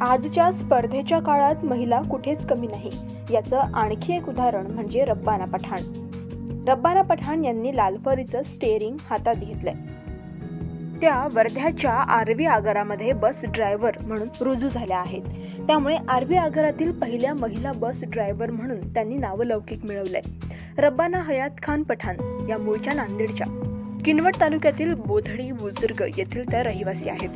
आजच्या स्पर्धेच्या काळात महिला कुठेच कमी नाही. याचं आणखी एक उदाहरण म्हणजे रब्बाना पठाण. रब्बाना पठाण यांनी लालपरीचं स्टेअरिंग हातात घेतलंय. त्या वर्ध्याच्या आरवी आगारामध्ये बस ड्रायव्हर म्हणून रुजू झाल्या आहेत. त्यामुळे आरवी आगारातील पहिल्या महिला बस ड्रायव्हर म्हणून त्यांनी नावलौकिक मिळवलंय. रब्बाना हयात खान पठाण या मूळच्या नांदेडच्या. किनवट तालुक्यातील बोधडी बुजुर्ग येथील त्या रहिवासी आहेत.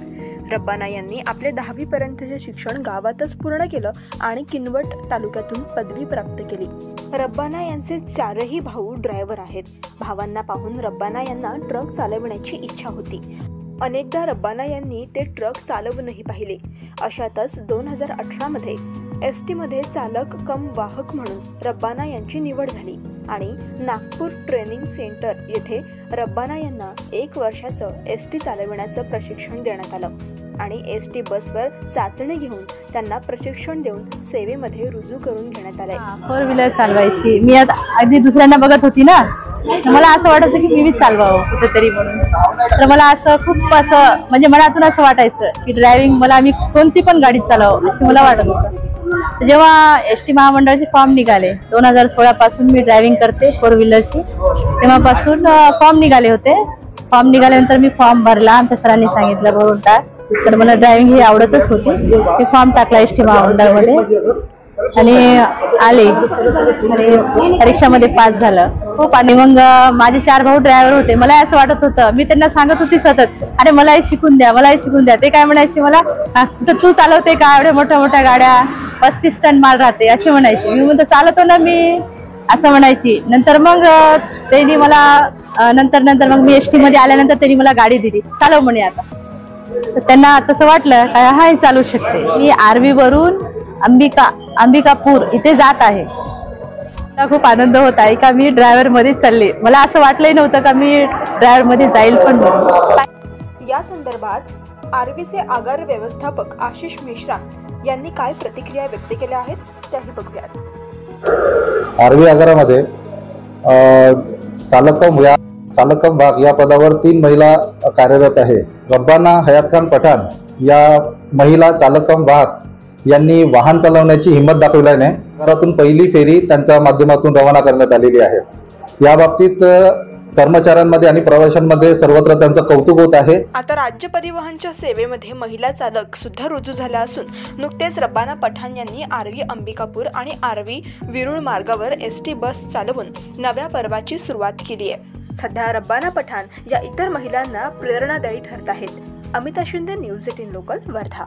रब्बाना यांनी आपले दहावी पर्यंतचे शिक्षण गावातच पूर्ण केलं आणि किनवट तालुक्यातून पदवी प्राप्त केली. रब्बाना यांचे चारही भाऊ ड्रायव्हर आहेत. भावांना पाहून रब्बाना यांना ट्रक चालवण्याची इच्छा होती. अनेकदा रब्बाना यांनी ते ट्रक चालवूनही पाहिले. अशातच दोन हजार अठरामध्ये एस टीमध्ये चालक कम वाहक म्हणून रब्बाना यांची निवड झाली. आणि नागपूर ट्रेनिंग सेंटर येथे रब्बाना यांना एक वर्षाचं एस टी चालविण्याचं प्रशिक्षण देण्यात आलं. आणि एस टी बसवर चाचणी घेऊन त्यांना प्रशिक्षण देऊन सेवेमध्ये रुजू करून घेण्यात आलंय फोर व्हीलर चालवायची. मी आता अगदी दुसऱ्यांना बघत होती ना? मला असं वाटायचं की मी चालवावं कुठेतरी म्हणून. तर मला असं खूप असं म्हणजे मनातून असं वाटायचं की ड्रायव्हिंग मला मी कोणती पण गाडी चालवावं असं मला वाटत होतं. जेव्हा एस टी महामंडळाचे फॉर्म निघाले दोन हजार सोळा पासून मी ड्रायव्हिंग करते फोर व्हीलरची तेव्हापासून फॉर्म निघाले होते. फॉर्म निघाल्यानंतर मी फॉर्म भरला आमच्या सरांनी सांगितलं भरून टाक तर मला ड्रायव्हिंग ही आवडतच होती. मी फॉर्म टाकला एस टी महामंडळामध्ये. आणि आले. आणि परीक्षामध्ये पास झालं. खूप आणि मग माझे चार भाऊ ड्रायव्हर होते. मला असं वाटत होतं. मी त्यांना सांगत होती सतत अरे मलाही शिकून द्या मलाही शिकून द्या. ते काय म्हणायचे मला तर तू चालवते का एवढ्या मोठ्या मोठ्या गाड्या? पस्तीस टन माल राहते असे म्हणायचे. मी म्हणतो चालवतो ना मी. असं म्हणायची. नंतर मग त्यांनी मला नंतर नंतर मग मी एस टी मध्ये आल्यानंतर त्यांनी मला गाडी दिली. चालव म्हणे आता. तर त्यांना तसं वाटलं काय हा चालू शकते. मी आर्वी वरून अंबिका अंबिकापूर इथे जात आहे. मला खूप आनंद होत आहे का मी ड्रायव्हरमध्ये चालले. मला असं वाटलंही नव्हतं का मी ड्रायव्हरमध्ये जाईल पण म्हणून. या संदर्भात आरवीचे आगार व्यवस्थापक आशिष मिश्रा यांनी काय प्रतिक्रिया व्यक्त केल्या आहेत त्याही बघूयात. आरवी आगारामध्ये चालकम या चालकम भाग या पदावर तीन महिला कार्यरत आहे. रब्बाना हयात खान पठाण या महिला चालकम भाग यांनी वाहन चालवण्याची हिंमत दाखविल्याने घरातून पहिली फेरी त्यांच्या माध्यमातून रवाना करण्यात आलेली आहे. या बाबतीत कर्मचाऱ्यांमध्ये आणि प्रवाशांमध्ये सर्वत्र त्यांचं कौतुक होत आहे. आता राज्य परिवहनच्या सेवेमध्ये महिला चालक सुद्धा रुजू झाल्या असून नुकतेच रब्बाना पठाण यांनी आरवी अंबिकापूर आणि आरवी विरुळ मार्गावर एस टी बस चालवून नव्या पर्वाची सुरुवात केली आहे. सध्या रब्बाना पठाण या इतर महिलांना प्रेरणादायी ठरत आहेत. Amita Shinde news eighteen local Wardha.